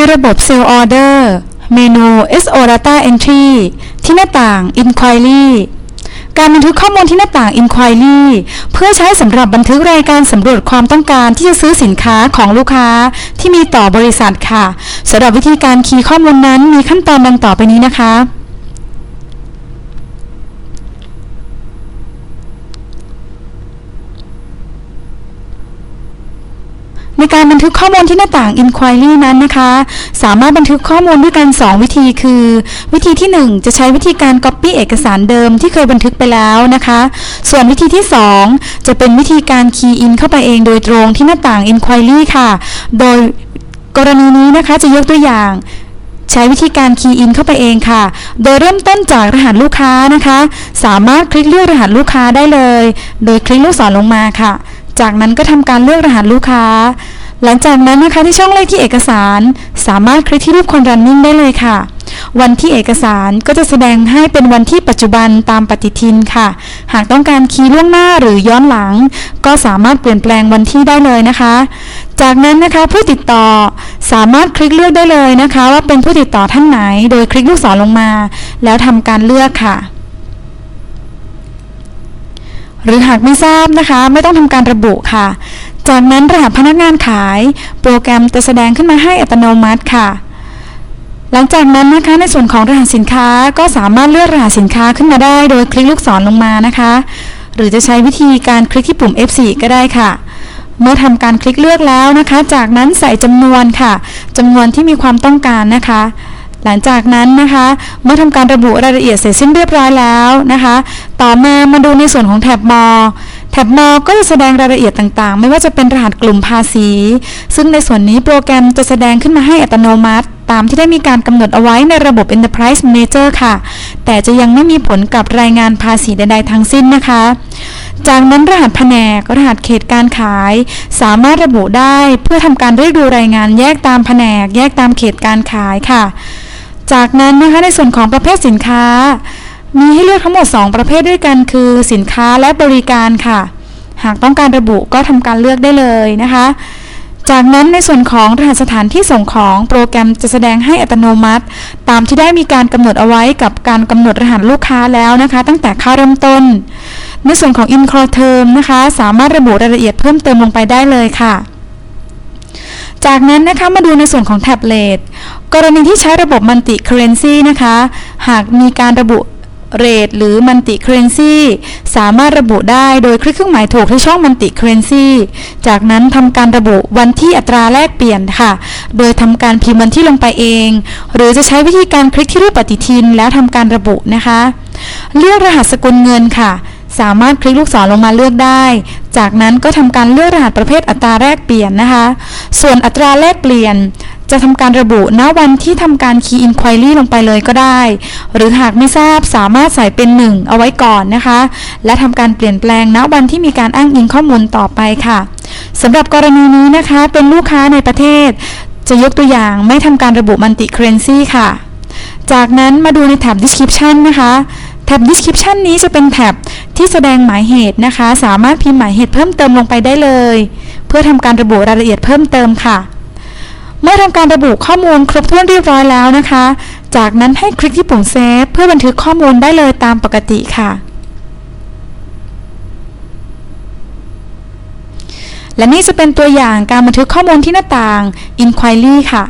ในระบบ Sell Order เมนู SO Data Entry ที่หน้าต่าง Inquiry การบันทึกข้อมูลที่หน้าต่าง Inquiry เพื่อใช้สำหรับบันทึกรายการสำรวจความต้องการที่จะซื้อสินค้าของลูกค้าที่มีต่อบริษัทค่ะสำหรับวิธีการคีย์ข้อมูลนั้นมีขั้นตอนดังต่อไปนี้นะคะ ในการบันทึกข้อมูลที่หน้าต่าง Inquiry นั้นนะคะ สามารถบันทึกข้อมูลด้วยกัน 2 วิธีคือ วิธีที่ 1 จะใช้วิธีการ Copy เอกสารเดิมที่เคยบันทึกไปแล้วนะคะ ส่วนวิธีที่ 2 จะเป็นวิธีการ Key in เข้าไปเองโดยตรงที่หน้าต่าง Inquiry ค่ะ โดยกรณีนี้นะคะจะยกตัวอย่างใช้วิธีการ Key in เข้าไปเองค่ะ โดยเริ่มต้นจากรหัสลูกค้านะคะ สามารถคลิกเลือกรหัสลูกค้าได้เลย โดยคลิกลูกศรลงมาค่ะ จากนั้นก็ทำการเลือกรหัสลูกค้า หลังจากนั้นนะคะที่ช่องเลขที่เอกสาร สามารถคลิกที่รูปคนรันนิ่งได้เลยค่ะ วันที่เอกสารก็จะแสดงให้เป็นวันที่ปัจจุบันตามปฏิทินค่ะ หากต้องการคีย์ล่วงหน้าหรือย้อนหลัง ก็สามารถเปลี่ยนแปลงวันที่ได้เลยนะคะ จากนั้นนะคะผู้ติดต่อสามารถคลิกเลือกได้เลยนะคะ ว่าเป็นผู้ติดต่อท่านไหน โดยคลิกลูกศรลงมา แล้วทำการเลือกค่ะ หรือหากไม่ทราบนะคะ ไม่ต้องทำการระบุค่ะ จากนั้นรหัสพนักงานขาย โปรแกรมจะแสดงขึ้นมาให้อัตโนมัติค่ะ หลังจากนั้นนะคะในส่วนของรหัสสินค้าก็สามารถเลือกรหัสสินค้าขึ้นมาได้โดยคลิกลูกศรลงมานะคะ หรือจะใช้วิธีการคลิกที่ปุ่ม F4 ก็ได้ค่ะ เมื่อทำการคลิกเลือกแล้วนะคะ จากนั้นใส่จำนวนค่ะจำนวนที่มีความต้องการนะคะ หลังจากนั้นนะคะ เมื่อทำการระบุรายละเอียดเสร็จสิ้นเรียบร้อยแล้วนะคะ ต่อมามาดูในส่วนของแท็บมอแท็บมอก็จะแสดงรายละเอียดต่างๆ ไม่ว่าจะเป็นรหัสกลุ่มภาษี ซึ่งในส่วนนี้โปรแกรมจะแสดงขึ้นมาให้อัตโนมัติ ตามที่ได้มีการกำหนดเอาไว้ในระบบ Enterprise Manager ค่ะ แต่จะยังไม่มีผลกับรายงานภาษีใดๆทั้งสิ้นนะคะ จากนั้นรหัสแผนกรหัสเขตการขาย สามารถระบุได้เพื่อทำการเรียกดูรายงานแยกตามแผนก แยกตามเขตการขายค่ะ จากนั้นนะคะในส่วนของประเภทสินค้า มีให้เลือกทั้งหมด 2 ประเภทด้วยกัน คือสินค้าและบริการค่ะ หากต้องการระบุก็ทำการเลือกได้เลยนะคะ จากนั้นในส่วนของรหัสสถานที่ส่งของโปรแกรมจะแสดงให้อัตโนมัติ ตามที่ได้มีการกำหนดเอาไว้กับการกำหนดรหัสลูกค้าแล้วนะคะ ตั้งแต่ค่าเริ่มต้น ในส่วนของ in c o r term นะคะ สามารถระบุรายละเอียดเพิ่มเติมลงไปได้เลยค่ะ จากนั้นนะคะมาดูในส่วนของแท็บเล็ตกรณีที่ใช้ระบบมัลติเคอเรนซีนะคะ หากมีการระบุเรทหรือมัลติเคอเรนซีสามารถระบุได้โดยคลิกเครื่องหมายถูกที่ช่องมัลติเคอเรนซีจากนั้นทำการระบุวันที่อัตราแลกเปลี่ยนค่ะ โดยทำการพิมพ์วันที่ลงไปเอง หรือจะใช้วิธีการคลิกที่รูปปฏิทินแล้วทำการระบุนะคะ เลือกรหัสสกุลเงินค่ะ สามารถคลิกลูกศรลงมาเลือกได้ จากนั้นก็ทำการเลือกรหัสประเภทอัตราแลกเปลี่ยนนะคะ ส่วนอัตราแลกเปลี่ยน จะทำการระบุณวันที่ทำการ Key Inquiry ลงไปเลยก็ได้ หรือหากไม่ทราบสามารถใส่เป็น 1 เอาไว้ก่อนนะคะ และทำการเปลี่ยนแปลงณวันที่มีการอ้างอิงข้อมูลต่อไปค่ะสำหรับกรณีนี้นะคะเป็นลูกค้าในประเทศ จะยกตัวอย่างไม่ทำการระบุมัลติเคเรนซีค่ะ จากนั้นมาดูในแท็บ description นะคะแท็บ description นี้จะเป็นแท็บ ที่แสดงหมายเหตุนะคะ สามารถพิมพ์หมายเหตุเพิ่มเติมลงไปได้เลย เพื่อทำการระบุรายละเอียดเพิ่มเติมค่ะ เมื่อทำการระบุข้อมูลครบถ้วนเรียบร้อยแล้วนะคะ จากนั้นให้คลิกที่ปุ่มเซฟเพื่อบันทึกข้อมูลได้เลยตามปกติค่ะและนี่จะเป็นตัวอย่างการบันทึกข้อมูลที่หน้าต่าง Inquiry ค่ะ